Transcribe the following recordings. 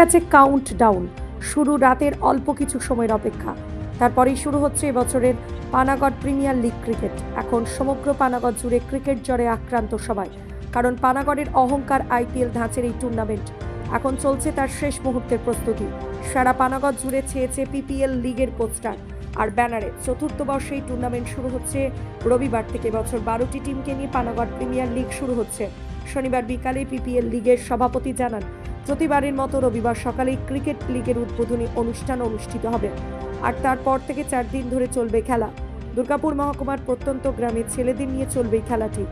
গেছে count down শুরু রাতের অল্প কিছু সময়ের অপেক্ষা। তারপরেই শুরু হচ্ছে এবছরের পানাগড় প্রিমিয়ার লিগ ক্রিকেট। এখন সমগ্র পানাগড় জুড়ে ক্রিকেট জ্বরে আক্রান্ত সবাই। কারণ পানাগড়ের অহংকার আইপিএল ধাঁচের এই টুর্নামেন্ট এখন চলছে তার শেষ মুহূর্তের প্রস্তুতি। সারা পানাগড় জুড়ে ছেয়েছে পিপিএল লিগের পোস্টার। আর ব্যানারে চতুর্থ বর্ষে এই টুর্নামেন্ট শুরু হচ্ছে রবিবার থেকে। বছর বারোটি টিমকে নিয়ে পানাগড় প্রিমিয়ার লিগ শুরু হচ্ছে। শনিবার বিকালে পিপিএল লিগের সভাপতি জানান প্রতিবারের মতো রবিবার সকালেই ক্রিকেট লিগের উদ্বোধনী অনুষ্ঠান অনুষ্ঠিত হবে। আর তারপর থেকে চার দিন ধরে চলবে খেলা। দুর্গাপুর মহকুমার প্রত্যন্ত গ্রামের ছেলেদের নিয়ে চলবে খেলাটি।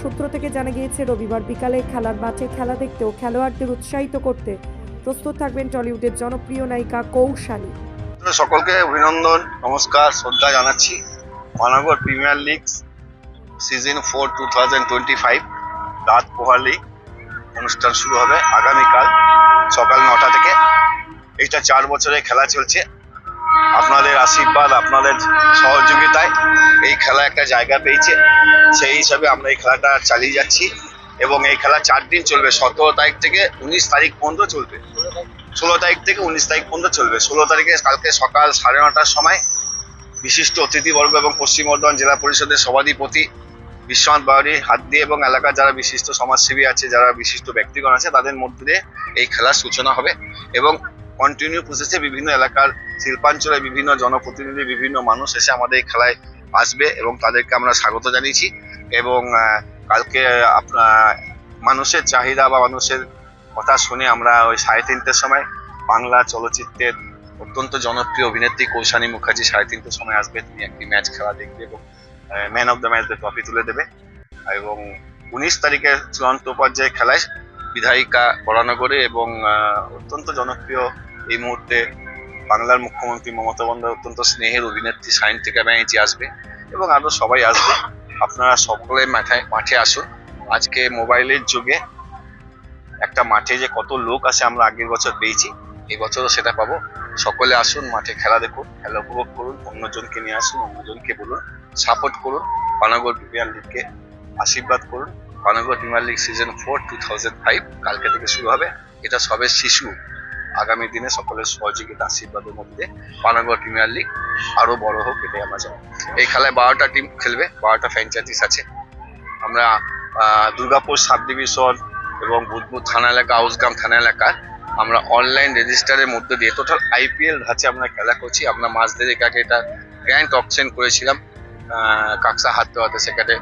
সূত্র থেকে জানা গিয়েছে, রবিবার বিকালে খেলার মাঠে খেলা দেখতে ও খেলোয়াড়দের উৎসাহিত করতে প্রস্তুত থাকবেন টলিউডের জনপ্রিয় নায়িকা কৌশানী সকলকে অভিনন্দন, নমস্কার, শ্রদ্ধা জানাচ্ছি। Panagarh premier league season four two thousand twenty five, রাত পোহালি অনুষ্ঠান শুরু হবে আগামীকাল সকাল নটা থেকে। এইটা চার বছরে খেলা চলছে। আপনাদের আশীর্বাদ, আপনাদের সহযোগিতায় এই খেলা একটা জায়গা পেয়েছে। সেই হিসাবে আমরা এই খেলাটা চালিয়ে যাচ্ছি এবং এই খেলা চার দিন চলবে। সতেরো তারিখ থেকে উনিশ তারিখ পর্যন্ত চলবে। ষোলো তারিখ থেকে উনিশ তারিখ পর্যন্ত চলবে। ষোলো তারিখে কালকে সকাল সাড়ে নটার সময় বিশিষ্ট অতিথিবর্গ এবং পশ্চিম বর্ধমান জেলা পরিষদের সভাধিপতি বিশ্বনাথ বাউরি হাত দিয়ে এবং এলাকার যারা বিশিষ্ট সমাজসেবী আছে, যারা বিশিষ্ট ব্যক্তিগণ আছে, তাদের মধ্যে দিয়ে এই খেলার সূচনা হবে এবং কন্টিনিউ প্রসেসে বিভিন্ন এলাকার শিল্পাঞ্চলে বিভিন্ন জনপ্রতিনিধি, বিভিন্ন মানুষ এসে আমাদের এই খেলায় আসবে এবং তাদেরকে আমরা স্বাগত জানিয়েছি এবং কালকে আপনার মানুষের চাহিদা বা মানুষের কথা শুনে আমরা ওই সাড়ে তিনটের সময় বাংলা চলচ্চিত্রের অত্যন্ত জনপ্রিয় অভিনেত্রী কৌশানী মুখার্জি সাড়ে তিনটের সময় আসবে। তিনি একটি ম্যাচ খেলা দেখবে এবং man of the match trophy তুলে দেবে। এবং উনিশ তারিখে চূড়ান্ত পর্যায়ে খেলায় বিধায়িকা বরানগরে এবং অত্যন্ত জনপ্রিয় এই মুহূর্তে বাংলার মুখ্যমন্ত্রী মমতা বন্দ্যোপাধ্যায় অত্যন্ত স্নেহের অভিনেত্রী সায়ন্তিকা ব্যানার্জি আসবে এবং আরও সবাই আসবে। আপনারা সকলে মাঠে মাঠে আসুন। আজকে মোবাইলের যুগে একটা মাঠে যে কত লোক আসে আমরা আগের বছর পেয়েছি এই বছরও সেটা পাবো। সকলে আসুন, মাঠে খেলা দেখুন, খেলা উপভোগ করুন, অন্যজনকে নিয়ে আসুন, অন্যজনকে বলুন সাপোর্ট করুন, পানাগড় প্রিমিয়ার লিগকে আশীর্বাদ করুন। Panagarh premier league season four two thousand five কালকে থেকে শুরু হবে। এটা সবে শিশু। আগামী দিনে সকলের সহযোগিতা, আশীর্বাদের মধ্যে পানাগড় প্রিমিয়ার লিগ আরও বড় হোক, এটাই আমরা চাই। এই খেলায় বারোটা টিম খেলবে, বারোটা ফ্র্যাঞ্চাইজিস আছে। আমরা দুর্গাপুর সাব ডিভিশন এবং বুধবুদ থানা এলাকা, আউসগ্রাম থানা এলাকার আমরা অনলাইন রেজিস্টারের মধ্যে দিয়ে টোটাল আইপিএল ধাঁচে আমরা খেলা করছি। আমরা মাস দেড়েক আগে এটা গ্র্যান্ড অপশন করেছিলাম। কাকসা হাত দেওয়াতে সেখানে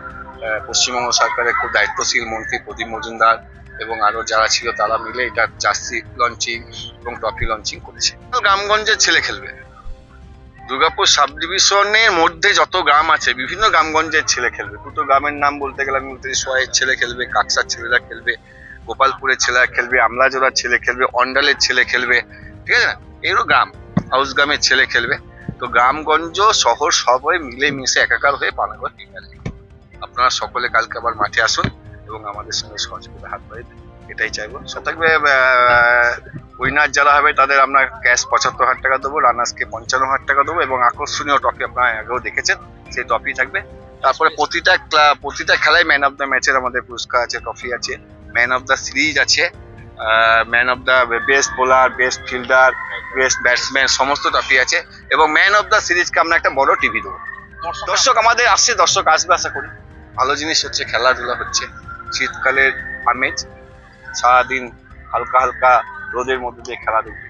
পশ্চিমবঙ্গ সরকারের খুব দায়িত্বশীল মন্ত্রী প্রদীপ মজুমদার এবং আরও যারা ছিল তারা মিলে এটা জার্সি লঞ্চিং এবং ট্রফি লঞ্চিং করেছে। গ্রামগঞ্জের ছেলে খেলবে। দুর্গাপুর সাব ডিভিশনের মধ্যে যত গ্রাম আছে, বিভিন্ন গ্রামগঞ্জের ছেলে খেলবে। দুটো গ্রামের নাম বলতে গেলে আমি বলতে ছেলে খেলবে, কাকসার ছেলেরা খেলবে। গোপালপুরের ছেলেরা খেলবে, আমলাজোড়ার ছেলে খেলবে, অন্ডালের ছেলে খেলবে, ঠিক আছে না? এরও গ্রাম হাউস গ্রামের ছেলে খেলবে। তো গ্রামগঞ্জ, শহর সবাই মিলে মিশে একাকার হয়ে পানাগড় প্রিমিয়ার আপনারা সকলে কালকে আবার মাঠে আসুন এবং আমাদের সঙ্গে সহযোগিতা হাত বাড়িয়ে এটাই চাইব। সতর্কবে উইনার যারা হবে তাদের আমরা ক্যাশ পঁচাত্তর হাজার টাকা দেবো, রানার্সকে পঞ্চান্ন হাজার টাকা দেবো এবং আকর্ষণীয় ট্রফি আপনারা আগেও দেখেছেন, সেই ট্রফি থাকবে। তারপরে প্রতিটা প্রতিটা খেলায় ম্যান অফ দ্য ম্যাচের আমাদের পুরস্কার আছে, ট্রফি আছে। ম্যান অফ দ্য সিরিজ আছে। Man of the best bowler best fielder best batsman সমস্ত ট্রফি আছে। এবং ম্যান অফ দ্য সিরিজকে আমরা একটা বড় টিভি দেবো। দর্শক আমাদের আসছে দর্শক আসবে আশা করি। ভালো জিনিস হচ্ছে খেলাধুলা হচ্ছে। শীতকালের আমেজ সারাদিন হালকা হালকা রোদের মধ্যে দিয়ে খেলা দেখবে